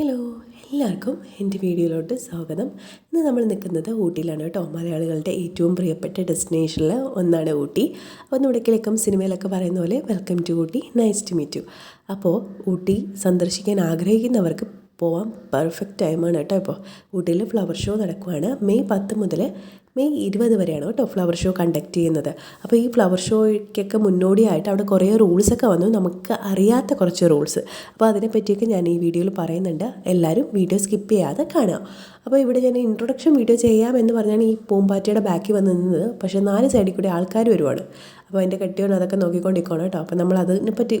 Hello എല്ലാവർക്കും എന്റെ വീഡിയോയിലോട്ട് സ്വാഗതം. ഇന്ന് നമ്മൾ നിൽക്കുന്നത് ഊട്ടിയിലാണ് കേട്ടോ. മലയാളികളുടെ ഏറ്റവും പ്രിയപ്പെട്ട ഡെസ്റ്റിനേഷനിൽ ഒന്നാണ് ഊട്ടി. അപ്പോൾ നമ്മുടെക്കിലേക്കും സിനിമയിലൊക്കെ പറയുന്ന പോലെ welcome to Ooty nice to meet you അപ്പോൾ ഊട്ടി സന്ദർശിക്കാൻ ആഗ്രഹിക്കുന്നവർക്ക് പോവാൻ പെർഫെക്റ്റ് ടൈമാണ് കേട്ടോ ഇപ്പോൾ ഊട്ടിയിൽ ഫ്ലവർ ഷോ നടക്കുകയാണ് മെയ് പത്ത് മുതൽ മെയ് ഇരുപത് വരെയാണ് കേട്ടോ ഫ്ലവർ ഷോ കണ്ടക്ട് ചെയ്യുന്നത്. അപ്പോൾ ഈ ഫ്ലവർ ഷോയ്ക്കൊക്കെ മുന്നോടിയായിട്ട് അവിടെ കുറേ റൂൾസൊക്കെ വന്നു. നമുക്ക് അറിയാത്ത കുറച്ച് റൂൾസ് അപ്പോൾ അതിനെപ്പറ്റിയൊക്കെ ഞാൻ ഈ വീഡിയോയിൽ പറയുന്നുണ്ട്. എല്ലാവരും വീഡിയോ സ്കിപ്പ് ചെയ്യാതെ കാണാം അപ്പോൾ ഇവിടെ ഞാൻ ഇൻട്രൊഡക്ഷൻ വീഡിയോ ചെയ്യാമെന്ന് പറഞ്ഞാണ് ഈ പൂമ്പാറ്റയുടെ ബാക്കിൽ വന്ന് നിന്നത്. പക്ഷേ നാല് സൈഡിൽ കൂടി ആൾക്കാർ വരുവാണ്. അപ്പോൾ അതിന്റെ കെട്ടിയോൻ അതൊക്കെ നോക്കിക്കൊണ്ടിരിക്കുകയാണ് കേട്ടോ. അപ്പോൾ നമ്മൾ അതിനെപ്പറ്റി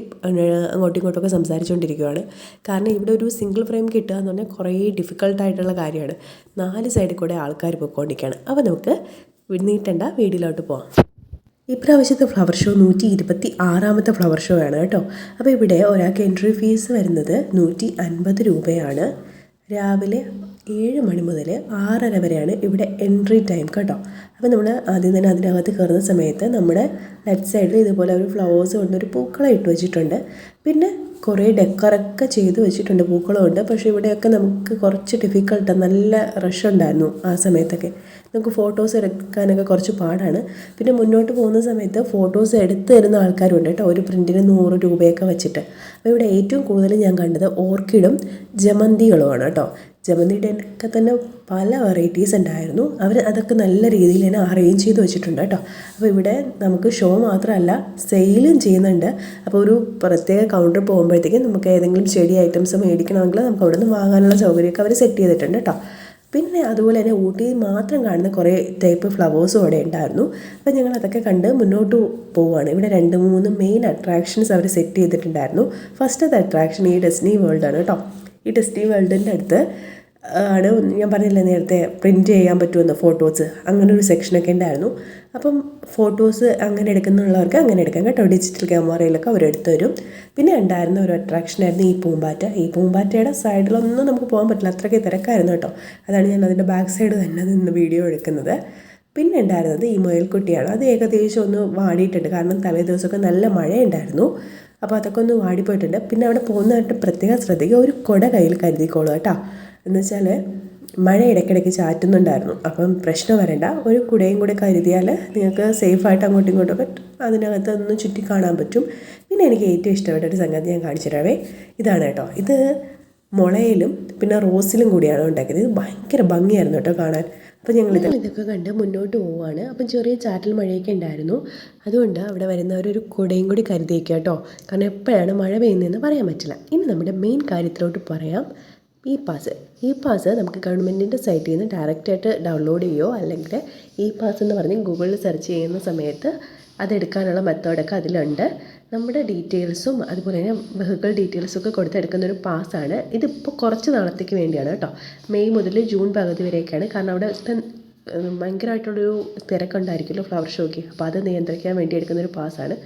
അങ്ങോട്ടും ഇങ്ങോട്ടൊക്കെ സംസാരിച്ചുകൊണ്ടിരിക്കുകയാണ് കാരണം ഇവിടെ ഒരു സിംഗിൾ ഫ്രെയിം കിട്ടുക എന്ന് പറഞ്ഞാൽ കുറേ ഡിഫിക്കൽട്ടായിട്ടുള്ള കാര്യമാണ്. നാല് സൈഡിൽ കൂടെ ആൾക്കാർ പോയിക്കൊണ്ടിരിക്കുകയാണ്. അപ്പോൾ നമുക്ക് നീട്ടണ്ട വീഡിയോയിലോട്ട് പോവാം. ഇപ്രാവശ്യത്തെ ഫ്ലവർ ഷോ നൂറ്റി ഇരുപത്തി ആറാമത്തെ ഫ്ലവർ ഷോ ആണ് കേട്ടോ. അപ്പോൾ ഇവിടെ ഒരാൾക്ക് എൻട്രി ഫീസ് വരുന്നത് നൂറ്റി അൻപത് രൂപയാണ്. രാവിലെ ഏഴ് മണി മുതൽ ആറര വരെയാണ് ഇവിടെ എൻട്രി ടൈം കേട്ടോ. അപ്പോൾ നമ്മൾ ആദ്യം തന്നെ അതിനകത്ത് കയറുന്ന സമയത്ത് നമ്മുടെ ലെഫ്റ്റ് സൈഡിൽ ഇതുപോലെ ഒരു ഫ്ലവേഴ്സ് കൊണ്ട് ഒരു പൂക്കളം ഇട്ട് വെച്ചിട്ടുണ്ട്. പിന്നെ കുറേ ഡെക്കറൊക്കെ ചെയ്ത് വെച്ചിട്ടുണ്ട് പൂക്കളുമുണ്ട് പക്ഷേ ഇവിടെയൊക്കെ നമുക്ക് കുറച്ച് ഡിഫിക്കൾട്ടാണ് നല്ല റഷ് ഉണ്ടായിരുന്നു ആ സമയത്തൊക്കെ. നമുക്ക് ഫോട്ടോസ് എടുക്കാനൊക്കെ കുറച്ച് പാടാണ്. പിന്നെ മുന്നോട്ട് പോകുന്ന സമയത്ത് ഫോട്ടോസ് എടുത്ത് തരുന്ന ആൾക്കാരുണ്ട് കേട്ടോ. ഒരു പ്രിന്റിന് നൂറ് രൂപയൊക്കെ വെച്ചിട്ട്. അപ്പോൾ ഇവിടെ ഏറ്റവും കൂടുതൽ ഞാൻ കണ്ടത് ഓർക്കിഡും ജമന്തികളുമാണ് കേട്ടോ. ജമന്തിയുടെ ഒക്കെ തന്നെ പല വെറൈറ്റീസ് ഉണ്ടായിരുന്നു. അവർ അതൊക്കെ നല്ല രീതിയിൽ തന്നെ അറേഞ്ച് ചെയ്ത് വെച്ചിട്ടുണ്ട് കേട്ടോ. അപ്പോൾ ഇവിടെ നമുക്ക് ഷോ മാത്രമല്ല സെയിലും ചെയ്യുന്നുണ്ട്. അപ്പോൾ ഒരു പ്രത്യേക കൗണ്ടർ പോകുമ്പോഴത്തേക്കും നമുക്ക് ഏതെങ്കിലും ചെടി ഐറ്റംസ് മേടിക്കണമെങ്കിൽ നമുക്ക് അവിടെ നിന്ന് വാങ്ങാനുള്ള സൗകര്യമൊക്കെ അവർ സെറ്റ് ചെയ്തിട്ടുണ്ട് കേട്ടോ. പിന്നെ അതുപോലെ തന്നെ ഊട്ടി മാത്രം കാണുന്ന കുറേ ടൈപ്പ് ഫ്ലവേഴ്സും അവിടെ ഉണ്ടായിരുന്നു. അപ്പോൾ ഞങ്ങൾ അതൊക്കെ കണ്ട് മുന്നോട്ട് പോവുകയാണ്. ഇവിടെ രണ്ട് മൂന്ന് മെയിൻ അട്രാക്ഷൻസ് അവർ സെറ്റ് ചെയ്തിട്ടുണ്ടായിരുന്നു. ഫസ്റ്റത്തെ അട്രാക്ഷൻ ഈ ഡെസ്നി വേൾഡാണ് കേട്ടോ. ഈ ടെസ്റ്റി വേൾഡിന്റെ അടുത്ത് ആണ് ഞാൻ പറഞ്ഞില്ലേ നേരത്തെ പ്രിന്റ് ചെയ്യാൻ പറ്റുമെന്ന് ഫോട്ടോസ് അങ്ങനെ ഒരു സെക്ഷനൊക്കെ ഉണ്ടായിരുന്നു. അപ്പം ഫോട്ടോസ് അങ്ങനെ എടുക്കുന്നുള്ളവർക്ക് അങ്ങനെ എടുക്കാം കേട്ടോ. ഡിജിറ്റൽ ക്യാമറയിലൊക്കെ അവർ എടുത്തു തരും. പിന്നെ ഉണ്ടായിരുന്ന ഒരു അട്രാക്ഷനായിരുന്നു ഈ പൂമ്പാറ്റ. ഈ പൂമ്പാറ്റയുടെ സൈഡിലൊന്നും നമുക്ക് പോകാൻ പറ്റില്ല. അത്രയ്ക്ക് തിരക്കായിരുന്നു കേട്ടോ. അതാണ് ഞാൻ അതിന്റെ ബാക്ക് സൈഡ് തന്നെ നിന്ന് വീഡിയോ എടുക്കുന്നത്. പിന്നെ ഉണ്ടായിരുന്നത് ഈ മുയൽക്കുട്ടിയാണ്. അത് ഏകദേശം ഒന്ന് വാടിയിട്ടുണ്ട്. കാരണം തലേ ദിവസമൊക്കെ നല്ല മഴയുണ്ടായിരുന്നു. അപ്പോൾ അതൊക്കെ ഒന്ന് വാടിപ്പോയിട്ടുണ്ട്. പിന്നെ അവിടെ പോകുന്നതായിട്ട് പ്രത്യേകം ശ്രദ്ധിക്കുക ഒരു കുട കയ്യിൽ കരുതിക്കോളൂ കേട്ടോ. എന്ന് വെച്ചാൽ മഴ ഇടയ്ക്കിടയ്ക്ക് ചാറ്റുന്നുണ്ടായിരുന്നു. അപ്പം പ്രശ്നം വരണ്ട. ഒരു കുടയും കൂടെ കരുതിയാൽ നിങ്ങൾക്ക് സേഫായിട്ട് അങ്ങോട്ടും ഇങ്ങോട്ടും ഇങ്ങോട്ടൊക്കെ അതിനകത്ത് ഒന്ന് ചുറ്റി കാണാൻ പറ്റും. പിന്നെ എനിക്ക് ഏറ്റവും ഇഷ്ടപ്പെട്ട ഒരു സംഗതി ഞാൻ കാണിച്ചിട്ടേ ഇതാണ് കേട്ടോ. ഇത് മുളയിലും പിന്നെ റോസിലും കൂടിയാണ് ഉണ്ടാക്കിയത്. ഇത് ഭയങ്കര ഭംഗിയായിരുന്നു കേട്ടോ കാണാൻ. അപ്പോൾ ഞങ്ങൾ ഇത് ഇതൊക്കെ കണ്ട് മുന്നോട്ട് പോവുകയാണ് അപ്പം ചെറിയ ചാറ്റൽ മഴയൊക്കെ ഉണ്ടായിരുന്നു. അതുകൊണ്ട് അവിടെ വരുന്നവരൊരു കുടയും കൂടി കരുതിയേക്കുക കേട്ടോ. കാരണം എപ്പോഴാണ് മഴ പെയ്യുന്നതെന്ന് പറയാൻ പറ്റില്ല. ഇനി നമ്മുടെ മെയിൻ കാര്യത്തിലോട്ട് പറയാം. ഇ പാസ് ഇ പാസ് നമുക്ക് ഗവൺമെന്റിന്റെ സൈറ്റിൽ നിന്ന് ഡയറക്റ്റായിട്ട് ഡൗൺലോഡ് ചെയ്യുമോ അല്ലെങ്കിൽ ഇ പാസ് എന്ന് പറഞ്ഞ് ഗൂഗിളിൽ സെർച്ച് ചെയ്യുന്ന സമയത്ത് അതെടുക്കാനുള്ള മെത്തേഡൊക്കെ അതിലുണ്ട്. നമ്മുടെ ഡീറ്റെയിൽസും അതുപോലെ തന്നെ വെഹിക്കിൾ ഡീറ്റെയിൽസും ഒക്കെ കൊടുത്തെടുക്കുന്ന ഒരു പാസ്സാണ്. ഇതിപ്പോൾ കുറച്ച് നാളത്തേക്ക് വേണ്ടിയാണ് കേട്ടോ. മെയ് മുതൽ ജൂൺ പകുതി വരെയൊക്കെയാണ്. കാരണം അവിടെ ഭയങ്കരമായിട്ടുള്ളൊരു തിരക്കുണ്ടായിരിക്കുമല്ലോ ഫ്ലവർ ഷോയ്ക്ക് അപ്പോൾ അത് നിയന്ത്രിക്കാൻ വേണ്ടി എടുക്കുന്ന ഒരു പാസ്സാണ്.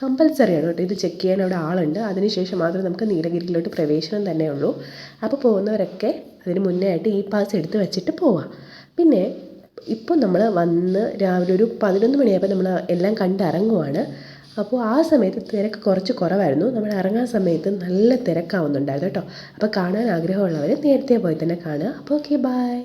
കമ്പൽസറിയാണ് കേട്ടോ. ഇത് ചെക്ക് ചെയ്യാൻ അവിടെ ആളുണ്ട്. അതിനുശേഷം മാത്രമേ നമുക്ക് നീലഗിരിയിലോട്ട് പ്രവേശനം തന്നെ ഉള്ളൂ. അപ്പോൾ പോകുന്നവരൊക്കെ അതിന് മുന്നേ ആയിട്ട് ഈ പാസ് എടുത്ത് വെച്ചിട്ട് പോവാം. പിന്നെ ഇപ്പോൾ നമ്മൾ വന്ന് രാവിലെ ഒരു പതിനൊന്ന് മണിയായപ്പോൾ നമ്മൾ എല്ലാം കണ്ടിറങ്ങുവാണ് അപ്പോൾ ആ സമയത്ത് തിരക്ക് കുറച്ച് കുറവായിരുന്നു. നമ്മൾ ഇറങ്ങാൻ സമയത്ത് നല്ല തിരക്കാവുന്നുണ്ടായിരുന്നു കേട്ടോ. അപ്പോൾ കാണാൻ ആഗ്രഹമുള്ളവർ നേരത്തെ പോയി തന്നെ കാണുക. അപ്പോൾ ഓക്കെ ബൈ